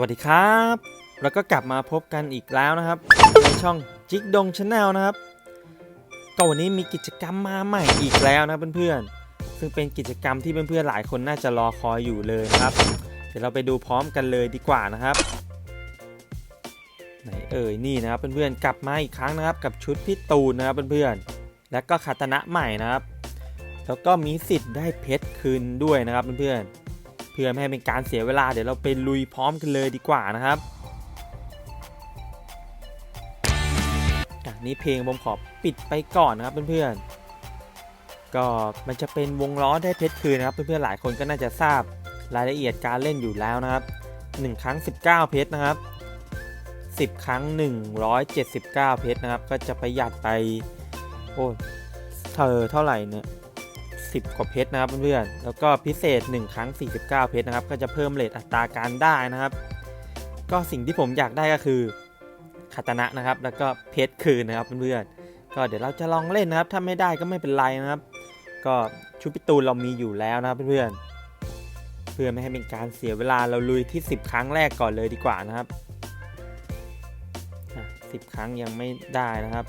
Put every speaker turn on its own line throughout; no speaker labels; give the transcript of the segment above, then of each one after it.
วัสดีครับ แล้วก็กลับมาพบกันอีกแล้วนะครับในช่องจิกดงชาแนลนะครับก็วันนี้มีกิจกรรมมาใหม่อีกแล้วนะเพื่อนๆ ซึ่งเป็นกิจกรรมที่เพื่อนๆหลายคนน่าจะรอคอยอยู่เลยครับ เดี๋ยวเราไปดูพร้อมกันเลยดีกว่านะครับไหนเอ่ยนี่นะครับเพื่อนๆกลับมาอีกครั้งนะครับ กับชุดพี่ตูนนะครับเพื่อนๆและก็คาตนะใหม่นะครับ แล้วก็มีสิทธิ์ได้เพชรคืนด้วยนะครับเพื่อนๆ พื่อไม่ให้เป็นการเสียเวลาเดี๋ยวเราไปลุยพร้อมกันเลยดีกว่านะครับนี่เพลงผมขอปิดไปก่อนนะครับเพื่อนๆ ก็มันจะเป็นวงล้อได้เพชรคืนนะครับเพื่อนๆหลายคนก็น่าจะทราบรายละเอียดการเล่นอยู่แล้วนะครับ 1 ครั้ง 19 เพชรนะครับ 10 ครั้ง 179 เพชรนะครับ ก็จะประหยัดไปโอ้เธอเท่าไหร่เนี่ย 10 กว่าเพชรนะครับเพื่อนๆแล้วก็พิเศษ 1 ครั้ง 49 เพชรนะครับ ก็จะเพิ่มเรทอัตราการได้นะครับ ก็สิ่งที่ผมอยากได้ก็คือคาตนะนะครับ แล้วก็เพชรคืนนะครับเพื่อนๆก็เดี๋ยวเราจะลองเล่นนะครับ ถ้าไม่ได้ก็ไม่เป็นไรนะครับ ก็ชุดพิตูนเรามีอยู่แล้วนะครับเพื่อนๆเพื่อไม่ให้เป็นการเสียเวลาเราลุยที่ 10 ครั้งแรกก่อนเลยดีกว่านะครับ10 ครั้งยังไม่ได้นะครับ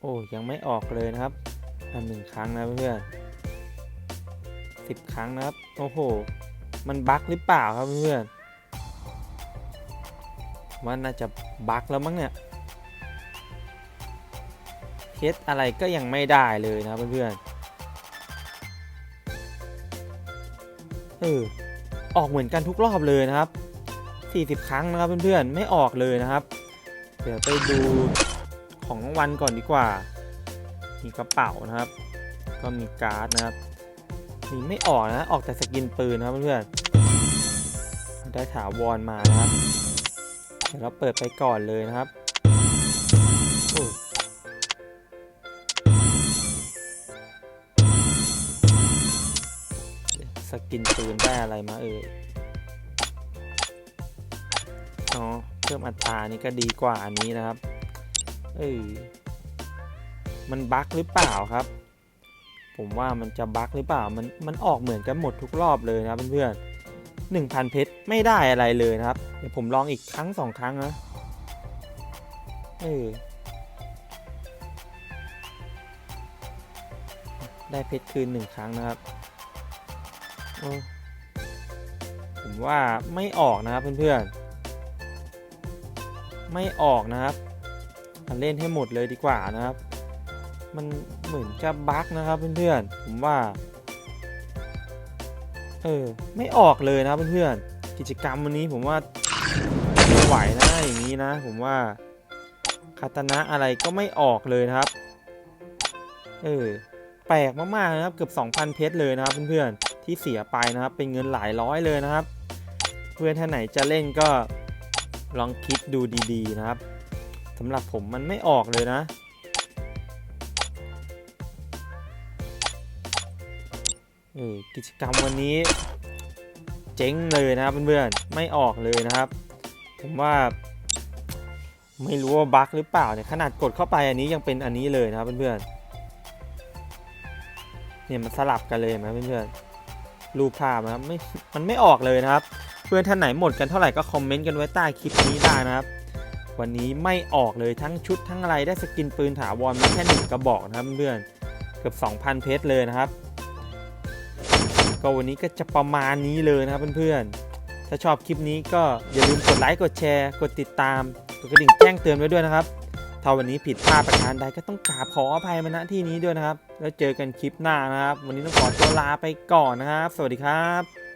โอ้ยังไม่ออกเลยนะครับอันหนึ่งครั้งนะเพื่อนสิบครั้งนะครับ โอ้โห มันบั๊กหรือเปล่าครับเพื่อนว่าน่าจะบั๊กแล้วมั้งเนี่ยเทสอะไรก็ยังไม่ได้เลยนะเพื่อนเออออกเหมือนกันทุกรอบเลยนะครับ 40 ครั้งนะครับเพื่อนๆ ไม่ออกเลยนะครับ เดี๋ยวไปดู ของรางวัลก่อนดีกว่า มีกระเป๋านะครับ ก็มีการ์ดนะครับมีไม่ออกนะ ออกแต่สกินปืนครับเพื่อนๆได้ถาวรมานะครับ เดี๋ยวเราเปิดไปก่อนเลยนะครับสกินปืนได้อะไรมาเอ่ย อ๋อ เพิ่มอัตรานี่ก็ดีกว่าอันนี้นะครับ เออมันบั๊กหรือเปล่าครับ ผมว่ามันจะบั๊กหรือเปล่า มันมันออกเหมือนกันหมดทุกรอบเลยนะเพื่อนๆหนึ่งพันเพชรไม่ได้อะไรเลยนะครับ เดี๋ยวผมลองอีกครั้งสองครั้งนะ เออ ได้เพชรคืนหนึ่งครั้งนะครับโอ้ผมว่าไม่ออกนะครับเพื่อนๆ ไม่ออกนะครับ มาเล่นให้หมดเลยดีกว่านะครับ มันเหมือนจะบั๊กนะครับเพื่อนๆผมว่า เออไม่ออกเลยนะเพื่อนๆกิจกรรมวันนี้ผมว่าไม่ไหวนะอย่างนี้นะ ผมว่าคาตนะอะไรก็ไม่ออกเลยนะครับ เออแปลกมากๆนะครับเกือบ 2,000 เพชรเลยนะครับเพื่อนๆที่เสียไปนะครับ เป็นเงินหลายร้อยเลยนะครับ เพื่อนท่านไหนจะเล่นก็ลองคิดดูดีๆนะครับ สำหรับผมมันไม่ออกเลยนะ เออกิจกรรมวันนี้ เจ๊งเลยนะครับเพื่อนๆ ไม่ออกเลยนะครับ ผมว่า ไม่รู้ว่าบั๊กหรือเปล่าเนี่ยขนาดกดเข้าไปอันนี้ยังเป็นอันนี้เลยนะครับเพื่อนๆ เนี่ยมันสลับกันเลยนไหมเพื่อนๆ รูปภาพนะครับไม่ มันไม่ออกเลยนะครับ เพื่อนท่านไหนหมดกันเท่าไหร่ก็คอมเมนต์กันไว้ใต้คลิปนี้ได้นะครับ วันนี้ไม่ออกเลยทั้งชุดทั้งอะไรได้สกินปืนถาวรมาแค่หนึ่งกระบอกนะครับเพื่อนเกือบ 2,000 เพชรเลยนะครับ ก็วันนี้ก็จะประมาณนี้เลยนะครับเพื่อนๆถ้าชอบคลิปนี้ก็อย่าลืมกดไลค์กดแชร์ กดติดตามกดกระดิ่งแจ้งเตือนไว้ด้วยนะครับถ้าวันนี้ผิดพลาดประการใดก็ต้องกราบขออภัยมาณที่นี้ด้วยนะครับ แล้วเจอกันคลิปหน้านะครับ วันนี้ต้องขอตัวลาไปก่อนนะครับ สวัสดีครับ